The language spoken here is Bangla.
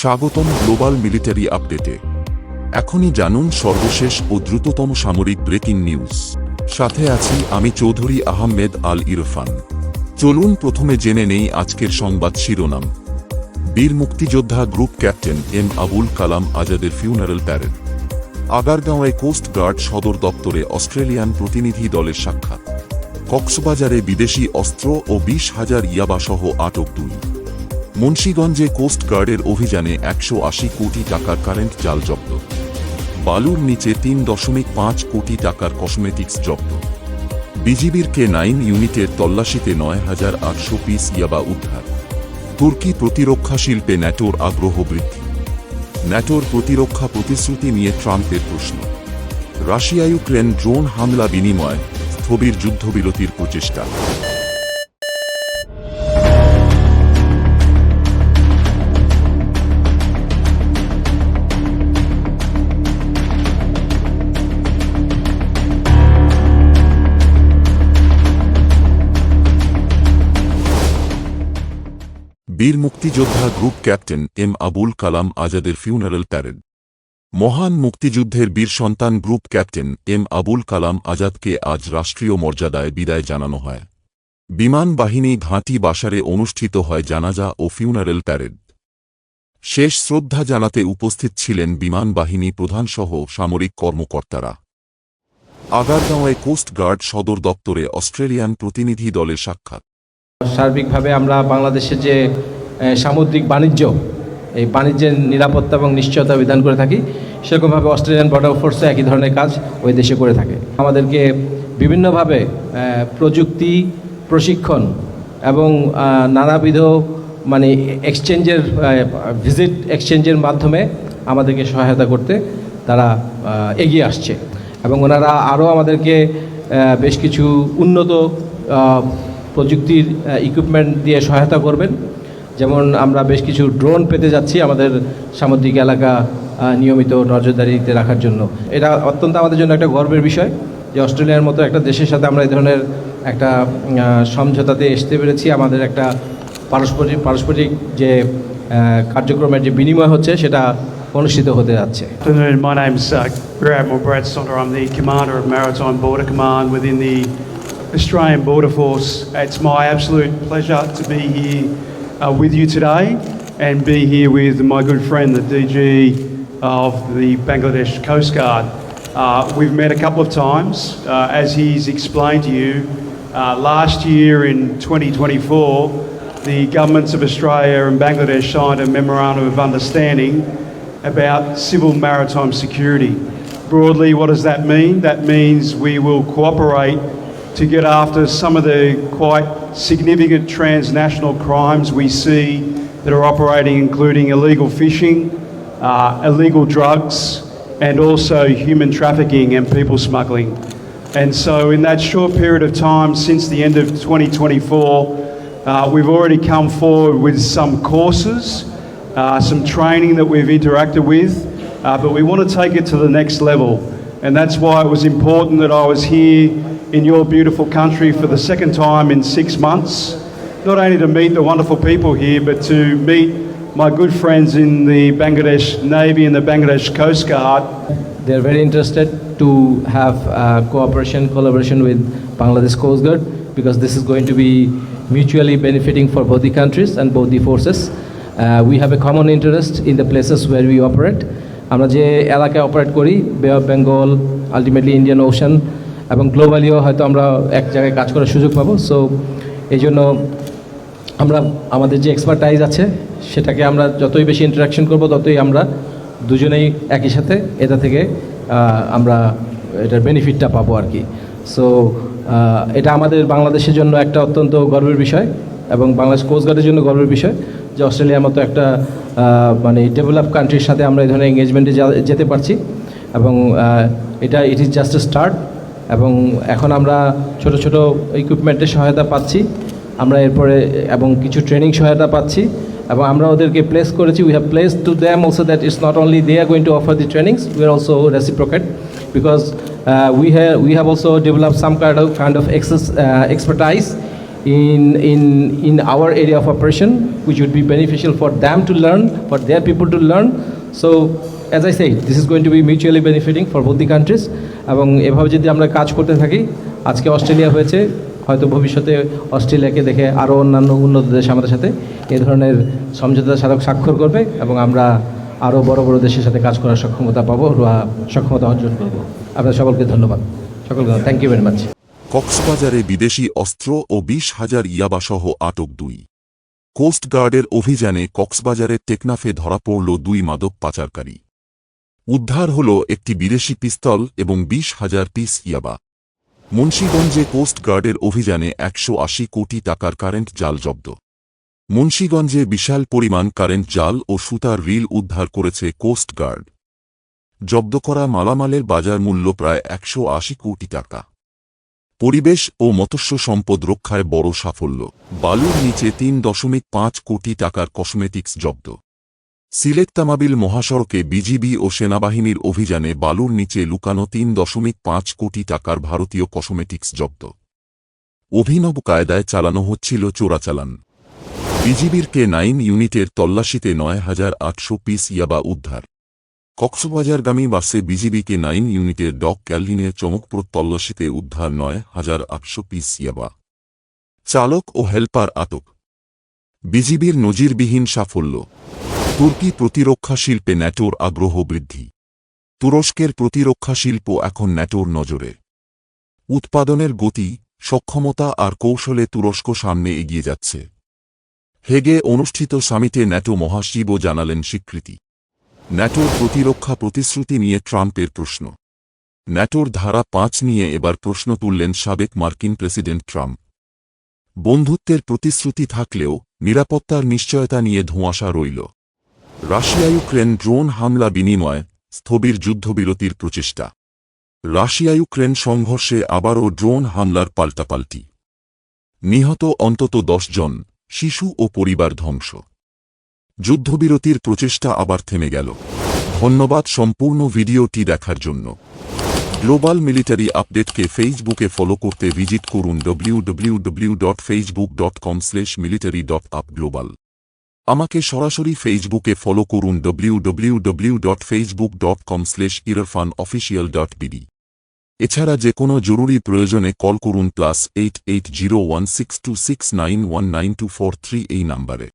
স্বাগতম গ্লোবাল মিলিটারি আপডেটে। এখনই জানুন সর্বশেষ ও দ্রুততম সামরিক ব্রেকিং নিউজ। সাথে আছি আমি চৌধুরী আহমেদ আল ইরফান। চলুন প্রথমে জেনে নেই আজকের সংবাদ শিরোনাম। বীর মুক্তিযোদ্ধা group captain M Abul Kalam আজাদের ফিউনারেল প্যারেড। আগারগাঁওয়ে কোস্ট গার্ড সদর দপ্তরে অস্ট্রেলিয়ান প্রতিনিধি দলের সাক্ষাৎ। কক্সবাজারে বিদেশি অস্ত্র ও বিশ হাজার ইয়াবাসহ আটক দুই। মুন্সীগঞ্জে কোস্ট গার্ডের অভিযানে একশো আশি কোটি টাকার কারেন্ট জাল জব্দ। বালুর নিচে তিন দশমিক পাঁচ কোটি টাকার কসমেটিক্স জব্দ। বিজিবির কে নাইন ইউনিটের তল্লাশিতে নয় হাজার আটশো পিস ইয়াবা উদ্ধার। তুর্কি প্রতিরক্ষা শিল্পে ন্যাটোর আগ্রহ বৃদ্ধি। ন্যাটোর প্রতিরক্ষা প্রতিশ্রুতি নিয়ে ট্রাম্পের প্রশ্ন। রাশিয়া ইউক্রেন ড্রোন হামলা বিনিময় স্থবির যুদ্ধবিরতির প্রচেষ্টা। বীর মুক্তিযোদ্ধা group captain M Abul Kalam আজাদের ফিউনারেল প্যারেড মহান মুক্তিযুদ্ধের বীর সন্তান group captain M Abul Kalam আজাদকে আজ রাষ্ট্রীয় মর্যাদায় বিদায় জানানো হয়। বিমান বাহিনী ঘাঁটি বাসারে অনুষ্ঠিত হয় জানাজা ও ফিউনারেল প্যারেড শেষ শ্রদ্ধা জানাতে উপস্থিত ছিলেন বিমান বাহিনী প্রধানসহ সামরিক কর্মকর্তারা। আগারগাঁওয়ে কোস্ট গার্ড সদর দপ্তরে অস্ট্রেলিয়ান প্রতিনিধি দলের সাক্ষাৎ। সার্বিকভাবে আমরা বাংলাদেশের যে সামুদ্রিক বাণিজ্য, এই বাণিজ্যের নিরাপত্তা এবং নিশ্চয়তা বিধান করে থাকি, সেরকমভাবে অস্ট্রেলিয়ান বর্ডার ফোর্সে একই ধরনের কাজ ওই দেশে করে থাকে। আমাদেরকে বিভিন্নভাবে প্রযুক্তি, প্রশিক্ষণ এবং নানাবিধ মানে এক্সচেঞ্জের ভিজিট এক্সচেঞ্জের মাধ্যমে আমাদেরকে সহায়তা করতে তারা এগিয়ে আসছে। এবং ওনারা আরও আমাদেরকে বেশ কিছু উন্নত প্রযুক্তির ইকুইপমেন্ট দিয়ে সহায়তা করবেন যেমন আমরা বেশ কিছু ড্রোন পেতে যাচ্ছি আমাদের সামুদ্রিক এলাকা নিয়মিত নজরদারিতে রাখার জন্য এটা অত্যন্ত আমাদের জন্য একটা গর্বের বিষয় যে অস্ট্রেলিয়ার মতো একটা দেশের সাথে আমরা এই ধরনের একটা সমঝোতাতে আসতে পেরেছি আমাদের একটা পারস্পরিক পারস্পরিক যে কার্যক্রমের যে বিনিময় হচ্ছে সেটা অনুষ্ঠিত হতে যাচ্ছে. My name's uh, Brad Sonder. I'm the Commander of Maritime Border Command within the Australian Border Force. It's my absolute pleasure to be here uh, with you today and be here with my good friend, the DG of the Bangladesh Coast Guard. Uh, we've met a couple of times. Uh, as he's explained to you, uh, last year in 2024, the governments of Australia and Bangladesh signed a memorandum of understanding about civil maritime security. Broadly, what does that mean? That means we will cooperate to get after some of the quite significant transnational crimes we see that are operating, including illegal fishing, uh, illegal drugs, and also human trafficking and people smuggling. And so, in that short period of time since the end of 2024, uh, we've already come forward with some courses, uh, some training that we've interacted with, uh, but we want to take it to the next level. And that's why it was important that I was here in your beautiful country for the second time in six months, not only to meet the wonderful people here, but to meet my good friends in the Bangladesh Navy and the Bangladesh Coast Guard. They are very interested to have uh, cooperation, collaboration with Bangladesh Coast Guard because this is going to be mutually benefiting for both the countries and both the forces. Uh, we have a common interest in the places where we operate. আমরা যে এলাকায় অপারেট করি Bay of Bengal ultimately Indian Ocean এবং গ্লোবালিও হয়তো আমরা এক জায়গায় কাজ করার সুযোগ পাবো। সো এই জন্য আমরা, আমাদের যে এক্সপার্টাইজ আছে, সেটাকে আমরা যতই বেশি ইন্টারাকশন করব, ততই আমরা দুজনেই একই সাথে এটা থেকে আমরা এটার বেনিফিটটা পাবো আর কি। সো এটা আমাদের বাংলাদেশের জন্য একটা অত্যন্ত গর্বের বিষয় এবং বাংলাদেশ কোস্টগার্ডের জন্য গর্বের বিষয় যে অস্ট্রেলিয়ার মতো একটা মানে ডেভেলপ কান্ট্রির সাথে আমরা এই ধরনের এঙ্গেজমেন্টে যেতে পারছি এবং এটা it is just a start এবং এখন আমরা ছোট ছোট ইকুইপমেন্টের সহায়তা পাচ্ছি। আমরা এরপরে এবং কিছু ট্রেনিং সহায়তা পাচ্ছি। এবং আমরা ওদেরকে প্লেস করেছি। We have place to them also that it's not only they are going to offer the trainings we are also reciprocate because we have we have also develop some kind of kind of excess expertise in, in, in our area of operation, which would be beneficial for them to learn, for their people to learn. So, as I say, this is going to be mutually benefiting for both the countries. এবং এভাবে যদি আমরা কাজ করতে থাকি আজকে অস্ট্রেলিয়া হয়েছে হয়তো ভবিষ্যতে অস্ট্রেলিয়াকে দেখে আরও অন্যান্য উন্নত দেশ আমাদের সাথে এ ধরনের সমঝোতা স্মারক স্বাক্ষর করবে এবং আমরা আরও বড় বড় দেশের সাথে কাজ করার সক্ষমতা পাবো বা সক্ষমতা অর্জন করব। আপনার সকলকে ধন্যবাদ। সকলকে থ্যাংক ইউ ভেরি মাচ কক্সবাজারে বিদেশি অস্ত্র ও বিশ হাজার ইয়াবাসহ আটক দুই। কোস্টগার্ডের অভিযানে কক্সবাজারের টেকনাফে ধরা পড়ল দুই মাদক পাচারকারী। উদ্ধার হল একটি বিদেশি পিস্তল এবং বিশ হাজার পিস ইয়াবা। মুন্সীগঞ্জে কোস্টগার্ডের অভিযানে একশো আশি কোটি টাকার কারেন্ট জাল জব্দ। মুন্সীগঞ্জে বিশাল পরিমাণ কারেন্ট জাল ও সুতার রিল উদ্ধার করেছে কোস্টগার্ড জব্দ করা মালামালের বাজার মূল্য প্রায় একশো আশি কোটি টাকা। পরিবেশ ও মৎস্য সম্পদ রক্ষায় বড় সাফল্য। বালুর নিচে তিন দশমিক পাঁচ কোটি টাকার কসমেটিক্স জব্দ। সিলেট তামাবিল মহাসড়কে বিজিবি ও সেনাবাহিনীর অভিযানে বালুর নিচে লুকানো তিন দশমিক পাঁচ কোটি টাকার ভারতীয় কসমেটিক্স জব্দ। অভিনব কায়দায় চালানো হচ্ছিল চোরাচালান। বিজিবির কে নাইন ইউনিটের তল্লাশিতে নয় হাজার আটশো পিস ইয়াবা উদ্ধার। কক্সবাজারগামী বাসে বিজিবিকে নাইন ইউনিটের ডক ক্যালভিনের চমকপ্রদ তল্লাশিতে উদ্ধার নয় হাজার আটশো পিস ইয়াবা। চালক ও হেল্পার আটক। বিজিবির নজিরবিহীন সাফল্য। তুর্কি প্রতিরক্ষা শিল্পে ন্যাটোর আগ্রহ বৃদ্ধি। তুরস্কের প্রতিরক্ষা শিল্প এখন ন্যাটোর নজরে। উৎপাদনের গতি, সক্ষমতা আর কৌশলে তুরস্ক সামনে এগিয়ে যাচ্ছে। হেগে অনুষ্ঠিত সামিটে ন্যাটো মহাশিবও জানালেন স্বীকৃতি। ন্যাটোর প্রতিরক্ষা প্রতিশ্রুতি নিয়ে ট্রাম্পের প্রশ্ন। ন্যাটোর ধারা পাঁচ নিয়ে এবার প্রশ্ন তুললেন সাবেক মার্কিন প্রেসিডেন্ট ট্রাম্প। বন্ধুত্বের প্রতিশ্রুতি থাকলেও নিরাপত্তার নিশ্চয়তা নিয়ে ধোঁয়াশা রইল। রাশিয়া ইউক্রেন ড্রোন হামলা বিনিময়, স্থবির যুদ্ধবিরতির প্রচেষ্টা। রাশিয়া ইউক্রেন সংঘর্ষে আবারও ড্রোন হামলার পাল্টাপাল্টি। নিহত অন্তত জন, শিশু ও পরিবার ধ্বংস। যুদ্ধবিরতির প্রচেষ্টা আবার থেমে গেল। ধন্যবাদ সম্পূর্ণ ভিডিওটি দেখার জন্য। গ্লোবাল মিলিটারি আপডেটকে ফেসবুকে ফলো করতে ভিজিট করুন W W W dot Facebook dot com slash military dot up military.upglobal আমাকে সরাসরি ফেসবুকে ফলো করুন www.facebook.com বিডি এছাড়া যে কোনো জরুরি প্রয়োজনে কল করুন plus eight eight zero one six two six nine one nine two four three এই নাম্বারে